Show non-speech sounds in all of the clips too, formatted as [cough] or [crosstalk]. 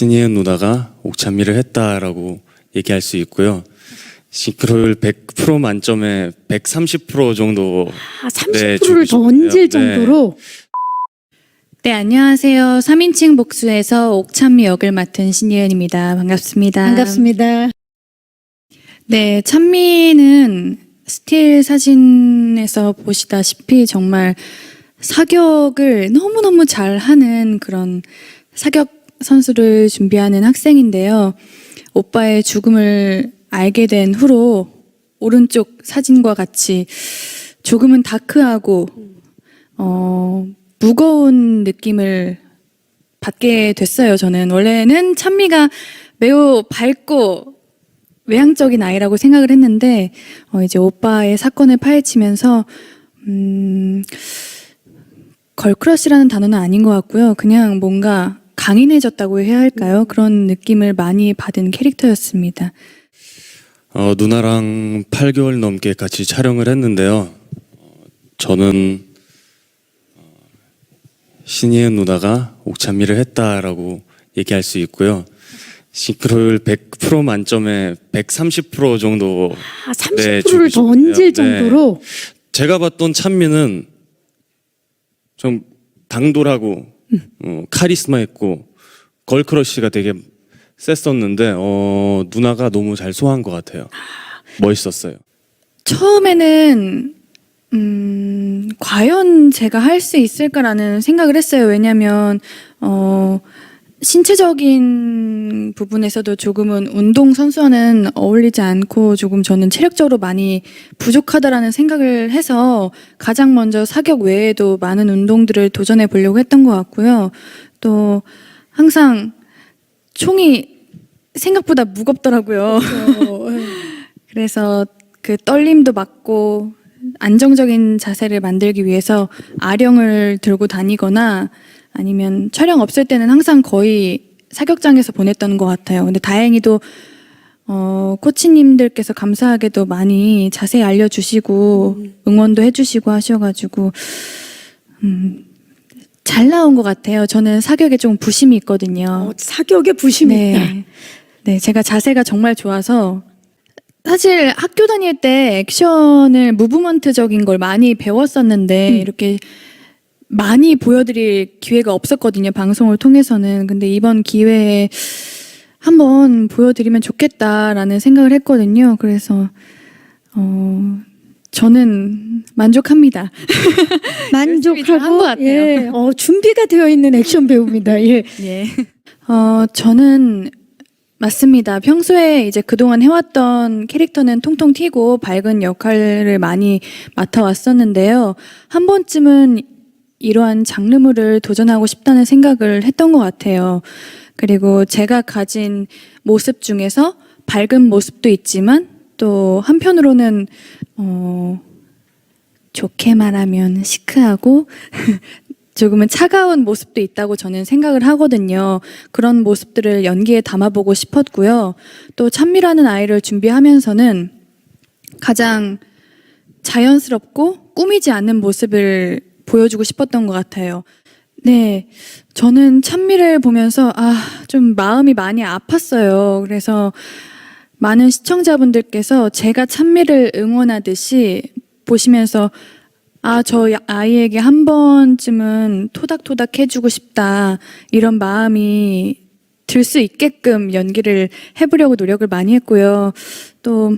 신이은 누나가 옥찬미를 했다라고 얘기할 수 있고요. 싱크로율 100% 만점에 130% 정도 아, 네, 30%를 주고 더. 얹을 네. 정도로 네, 안녕하세요. 3인칭 복수에서 옥찬미 역을 맡은 신예은입니다. 반갑습니다. 반갑습니다. 네, 찬미는 스틸 사진에서 보시다시피 정말 사격을 너무너무 잘 하는 그런 사격 선수를 준비하는 학생인데요. 오빠의 죽음을 알게 된 후로 오른쪽 사진과 같이 조금은 다크하고 어, 무거운 느낌을 받게 됐어요. 저는 원래는 찬미가 매우 밝고 외향적인 아이라고 생각을 했는데 어, 이제 오빠의 사건을 파헤치면서 음, 걸크러쉬라는 단어는 아닌 것 같고요. 그냥 뭔가 강인해졌다고 해야 할까요? 그런 느낌을 많이 받은 캐릭터였습니다. 어, 누나랑 8개월 넘게 같이 촬영을 했는데요. 어, 저는 어, 신이은 누나가 옥찬미를 했다라고 얘기할 수 있고요. 싱크로율 100% 만점에 130% 정도 아, 30%를 네, 더 얹을. 정도로 제가 봤던 찬미는 좀 당돌하고 어, 카리스마 있고 걸크러쉬가 되게 셌었는데 어, 누나가 너무 잘 소화한 것 같아요. 멋있었어요. 처음에는 음, 과연 제가 할 수 있을까라는 생각을 했어요. 왜냐하면 어, 신체적인 부분에서도 조금은 운동 선수와는 어울리지 않고 조금 저는 체력적으로 많이 부족하다라는 생각을 해서 가장 먼저 사격 외에도 많은 운동들을 도전해 보려고 했던 것 같고요. 또 항상 총이 생각보다 무겁더라고요. [laughs] 그래서 그 떨림도 막고 안정적인 자세를 만들기 위해서 아령을 들고 다니거나 아니면 촬영 없을 때는 항상 거의 사격장에서 보냈던 것 같아요. 근데 다행히도 어, 코치님들께서 감사하게도 많이 자세히 알려주시고 응원도 해주시고 하셔가지고 음, 잘 나온 것 같아요. 저는 사격에 좀 부심이 있거든요. 어, 사격에 부심이 있다. 네. 네, 제가 자세가 정말 좋아서 사실 학교 다닐 때 액션을 무브먼트적인 걸 많이 배웠었는데 음. 이렇게 많이 보여드릴 기회가 없었거든요 방송을 통해서는 근데 이번 기회에 한번 보여드리면 좋겠다라는 생각을 했거든요 그래서 어 저는 만족합니다 [laughs] 만족하고 같아요. 예, 어, 준비가 되어 있는 액션 배우입니다. 예. [laughs] 예. 어, 저는 맞습니다. 평소에 이제 그동안 해왔던 캐릭터는 통통 튀고 밝은 역할을 많이 맡아왔었는데요. 한 번쯤은 이러한 장르물을 도전하고 싶다는 생각을 했던 것 같아요. 그리고 제가 가진 모습 중에서 밝은 모습도 있지만 또 한편으로는 어, 좋게 말하면 시크하고 [laughs] 조금은 차가운 모습도 있다고 저는 생각을 하거든요. 그런 모습들을 연기에 담아보고 싶었고요. 또 찬미라는 아이를 준비하면서는 가장 자연스럽고 꾸미지 않는 모습을 보여주고 싶었던 것 같아요. 네. 저는 찬미를 보면서, 아, 좀 마음이 많이 아팠어요. 그래서 많은 시청자분들께서 제가 찬미를 응원하듯이 보시면서 아, 저 아이에게 한 번쯤은 토닥토닥 해주고 싶다. 이런 마음이 들 수 있게끔 연기를 해보려고 노력을 많이 했고요. 또,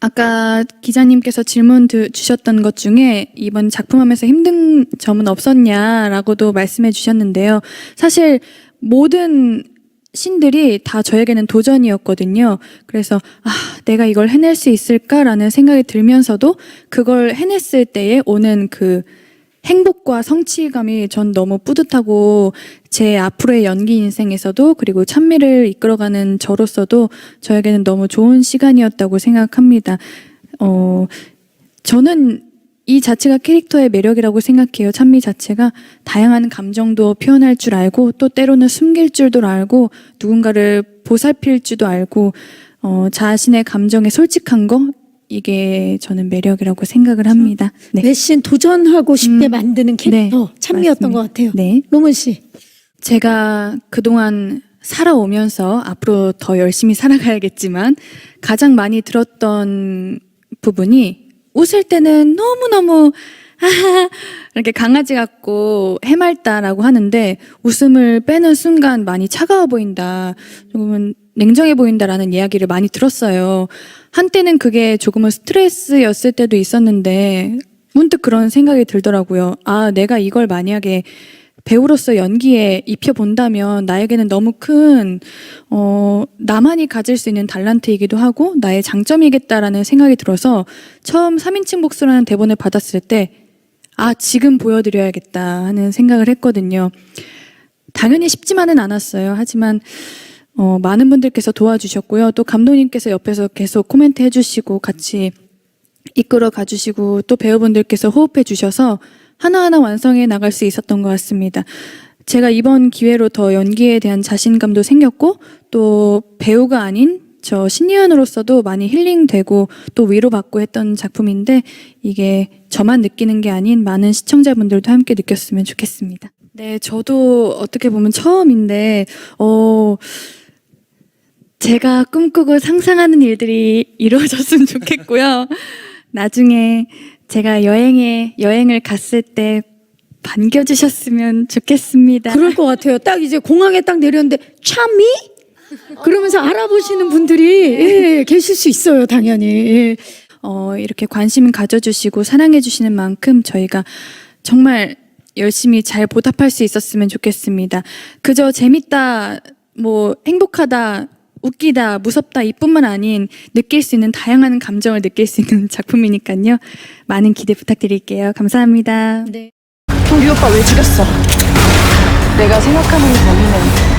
아까 기자님께서 질문 드- 주셨던 것 중에 이번 작품하면서 힘든 점은 없었냐라고도 말씀해 주셨는데요. 사실 모든 신들이 다 저에게는 도전이었거든요. 그래서 아, 내가 이걸 해낼 수 있을까라는 생각이 들면서도 그걸 해냈을 때에 오는 그 행복과 성취감이 전 너무 뿌듯하고 제 앞으로의 연기 인생에서도 그리고 찬미를 이끌어가는 저로서도 저에게는 너무 좋은 시간이었다고 생각합니다. 어, 저는 이 자체가 캐릭터의 매력이라고 생각해요. 찬미 자체가 다양한 감정도 표현할 줄 알고 또 때로는 숨길 줄도 알고 누군가를 보살필 줄도 알고 어, 자신의 감정에 솔직한 거 이게 저는 매력이라고 생각을 합니다. 네. 대신 도전하고 싶게 음. 만드는 캐릭터 네, 참미였던 맞습니다. 것 같아요. 네. 로문 씨. 제가 그동안 살아오면서 앞으로 더 열심히 살아가야겠지만 가장 많이 들었던 부분이 웃을 때는 너무너무 [laughs] 이렇게 강아지 같고 해맑다라고 하는데 웃음을 빼는 순간 많이 차가워 보인다. 조금은 냉정해 보인다라는 이야기를 많이 들었어요. 한때는 그게 조금은 스트레스였을 때도 있었는데 문득 그런 생각이 들더라고요. 아, 내가 이걸 만약에 배우로서 연기에 입혀본다면 나에게는 너무 큰, 어, 나만이 가질 수 있는 달란트이기도 하고 나의 장점이겠다라는 생각이 들어서 처음 3인칭 복수라는 대본을 받았을 때 아, 지금 보여드려야겠다 하는 생각을 했거든요. 당연히 쉽지만은 않았어요. 하지만 어, 많은 분들께서 도와주셨고요. 또 감독님께서 옆에서 계속 코멘트 해주시고 같이 이끌어 가주시고 또 배우분들께서 호흡해 주셔서 하나하나 완성해 나갈 수 있었던 것 같습니다. 제가 이번 기회로 더 연기에 대한 자신감도 생겼고 또 배우가 아닌 저 신예원으로서도 많이 힐링되고 또 위로받고 했던 작품인데 이게 저만 느끼는 게 아닌 많은 시청자분들도 함께 느꼈으면 좋겠습니다. 네, 저도 어떻게 보면 처음인데 어 제가 꿈꾸고 상상하는 일들이 이루어졌으면 좋겠고요. 나중에 제가 여행에 여행을 갔을 때 반겨주셨으면 좋겠습니다. 그럴 것 같아요. 딱 이제 공항에 딱 내렸는데 참미? 그러면서 알아보시는 분들이 예, 계실 수 있어요, 당연히. 예. 어, 이렇게 관심 가져주시고 사랑해주시는 만큼 저희가 정말 열심히 잘 보답할 수 있었으면 좋겠습니다. 그저 재밌다, 뭐 행복하다, 웃기다, 무섭다 이뿐만 아닌 느낄 수 있는 다양한 감정을 느낄 수 있는 [laughs] 작품이니까요. 많은 기대 부탁드릴게요. 감사합니다. 네. 우리 오빠 왜 죽였어? 내가 생각하는 범인은